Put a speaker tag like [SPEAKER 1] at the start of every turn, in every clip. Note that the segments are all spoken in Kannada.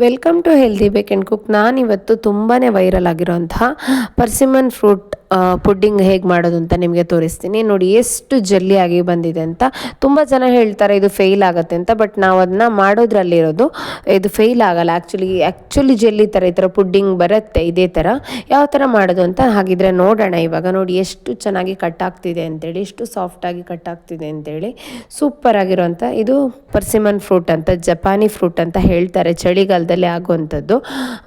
[SPEAKER 1] Welcome to healthy bake and cook ನಾನಿವತ್ತು ತುಂಬಾ ವೈರಲ್ ಆಗಿರೋಂತಹ ಪರ್ಸಿಮನ್ ಫ್ರೂಟ್ ಪುಡ್ಡಿಂಗ್ ಹೇಗೆ ಮಾಡೋದು ಅಂತ ನಿಮಗೆ ತೋರಿಸ್ತೀನಿ. ನೋಡಿ, ಎಷ್ಟು ಜಲ್ಲಿ ಆಗಿ ಬಂದಿದೆ ಅಂತ. ತುಂಬ ಜನ ಹೇಳ್ತಾರೆ ಇದು ಫೇಲ್ ಆಗುತ್ತೆ ಅಂತ, ಬಟ್ ನಾವು ಅದನ್ನ ಮಾಡೋದ್ರಲ್ಲಿರೋದು ಇದು ಫೇಲ್ ಆಗಲ್ಲ. ಆ್ಯಕ್ಚುಲಿ ಆ್ಯಕ್ಚುಲಿ ಜೆಲ್ಲಿ ಥರ ಈ ಥರ ಪುಡ್ಡಿಂಗ್ ಬರುತ್ತೆ, ಇದೇ ಥರ. ಯಾವ ಥರ ಮಾಡೋದು ಅಂತ ಹಾಗಿದ್ರೆ ನೋಡೋಣ ಇವಾಗ. ನೋಡಿ, ಎಷ್ಟು ಚೆನ್ನಾಗಿ ಕಟ್ ಆಗ್ತಿದೆ ಅಂತೇಳಿ, ಎಷ್ಟು ಸಾಫ್ಟಾಗಿ ಕಟ್ ಆಗ್ತಿದೆ ಅಂತೇಳಿ. ಸೂಪರ್ ಆಗಿರೋಂಥ, ಇದು ಪರ್ಸಿಮನ್ ಫ್ರೂಟ್ ಅಂತ, ಜಪಾನಿ ಫ್ರೂಟ್ ಅಂತ ಹೇಳ್ತಾರೆ. ಚಳಿಗಾಲದಲ್ಲಿ ಆಗುವಂಥದ್ದು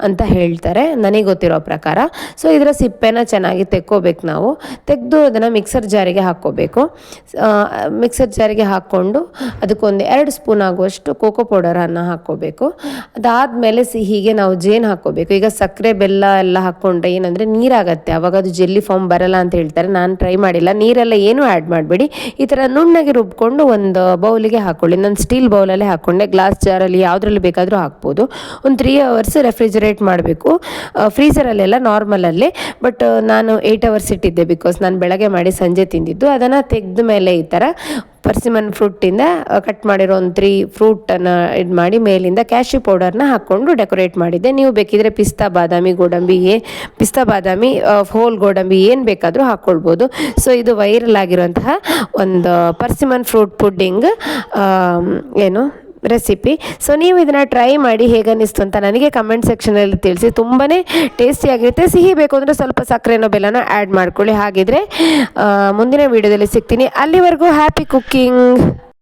[SPEAKER 1] ಅಂತ ಹೇಳ್ತಾರೆ. ನನಗೆ ಗೊತ್ತಿರೋ ಪ್ರಕಾರ. ಸೊ ಇದರ ಸಿಪ್ಪೆನ ಚೆನ್ನಾಗಿ ತೆಕ್ಕೋಬೇಕು ನಾವು. ತೆಗೆದು ಅದನ್ನು ಮಿಕ್ಸರ್ ಜಾರಿಗೆ ಹಾಕ್ಕೋಬೇಕು. ಮಿಕ್ಸರ್ ಜಾರಿಗೆ ಹಾಕ್ಕೊಂಡು ಅದಕ್ಕೊಂದು ಎರಡು ಸ್ಪೂನ್ ಆಗುವಷ್ಟು ಕೋಕೋ ಪೌಡರನ್ನು ಹಾಕ್ಕೋಬೇಕು. ಅದಾದಮೇಲೆ ಸಿಹಿಗೆ ನಾವು ಜೇನು ಹಾಕ್ಕೋಬೇಕು. ಈಗ ಸಕ್ಕರೆ, ಬೆಲ್ಲ ಎಲ್ಲ ಹಾಕ್ಕೊಂಡ್ರೆ ಏನಂದರೆ ನೀರಾಗತ್ತೆ. ಅವಾಗ ಅದು ಜೆಲ್ಲಿ ಫಾರ್ಮ್ ಬರಲ್ಲ ಅಂತ ಹೇಳ್ತಾರೆ. ನಾನು ಟ್ರೈ ಮಾಡಿಲ್ಲ. ನೀರೆಲ್ಲ ಏನೂ ಆ್ಯಡ್ ಮಾಡಬೇಡಿ. ಈ ಥರ ನುಣ್ಣಗೆ ರುಬ್ಕೊಂಡು ಒಂದು ಬೌಲಿಗೆ ಹಾಕ್ಕೊಳ್ಳಿ ನಾನು ಸ್ಟೀಲ್ ಬೌಲಲ್ಲೇ ಹಾಕ್ಕೊಂಡೆ ಗ್ಲಾಸ್ ಜಾರಲ್ಲಿ ಯಾವುದ್ರಲ್ಲಿ ಬೇಕಾದರೂ ಹಾಕ್ಬೋದು. ಒಂದು ತ್ರೀ ಅವರ್ಸ್ ರೆಫ್ರಿಜರೇಟ್ ಮಾಡಬೇಕು. ಫ್ರೀಸರಲ್ಲೆಲ್ಲ ನಾರ್ಮಲಲ್ಲಿ ಬಟ್ ನಾನು ಏಯ್ಟ್ ಅವರ್ಸ್ ಇಟ್ಟಿದ್ದೆ ಬಿಕಾಸ್ ನಾನು ಬೆಳಗ್ಗೆ ಮಾಡಿ ಸಂಜೆ ತಿಂದಿದ್ದು. ಅದನ್ನು ತೆಗೆದ ಮೇಲೆ ಈ ಥರ ಪರ್ಸಿಮನ್ ಫ್ರೂಟಿಂದ ಕಟ್ ಮಾಡಿರೋ ಒಂದು ತ್ರೀ ಫ್ರೂಟನ್ನು ಇದು ಮಾಡಿ ಮೇಲಿಂದ ಕ್ಯಾಶ್ಯೂ ಪೌಡರ್ನ ಹಾಕ್ಕೊಂಡು ಡೆಕೋರೇಟ್ ಮಾಡಿದ್ದೆ. ನೀವು ಬೇಕಿದ್ರೆ ಪಿಸ್ತಾ ಬಾದಾಮಿ ಗೋಡಂಬಿ ಏ, ಪಿಸ್ತಾ ಬಾದಾಮಿ ಹೋಲ್ ಗೋಡಂಬಿ ಏನು ಬೇಕಾದರೂ ಹಾಕ್ಕೊಳ್ಬೋದು ಸೊ ಇದು ವೈರಲ್ ಆಗಿರುವಂತಹ ಒಂದು ಪರ್ಸಿಮನ್ ಫ್ರೂಟ್ ಪುಡ್ಡಿಂಗ್ ಏನು ರೆಸಿಪಿ ಸೊ ನೀವು ಇದನ್ನು ಟ್ರೈ ಮಾಡಿ ಹೇಗನ್ನಿಸ್ತು ಅಂತ ನನಗೆ ಕಮೆಂಟ್ ಸೆಕ್ಷನಲ್ಲಿ ತಿಳಿಸಿ. ತುಂಬಾ ಟೇಸ್ಟಿಯಾಗಿರುತ್ತೆ ಸಿಹಿ ಬೇಕು ಅಂದರೆ ಸ್ವಲ್ಪ ಸಕ್ಕರೆನೋ ಬೆಲ್ಲನೋ ಆ್ಯಡ್ ಮಾಡ್ಕೊಳ್ಳಿ. ಹಾಗಿದ್ರೆ ಮುಂದಿನ ವೀಡಿಯೋದಲ್ಲಿ ಸಿಗ್ತೀನಿ. ಅಲ್ಲಿವರೆಗೂ ಹ್ಯಾಪಿ ಕುಕ್ಕಿಂಗ್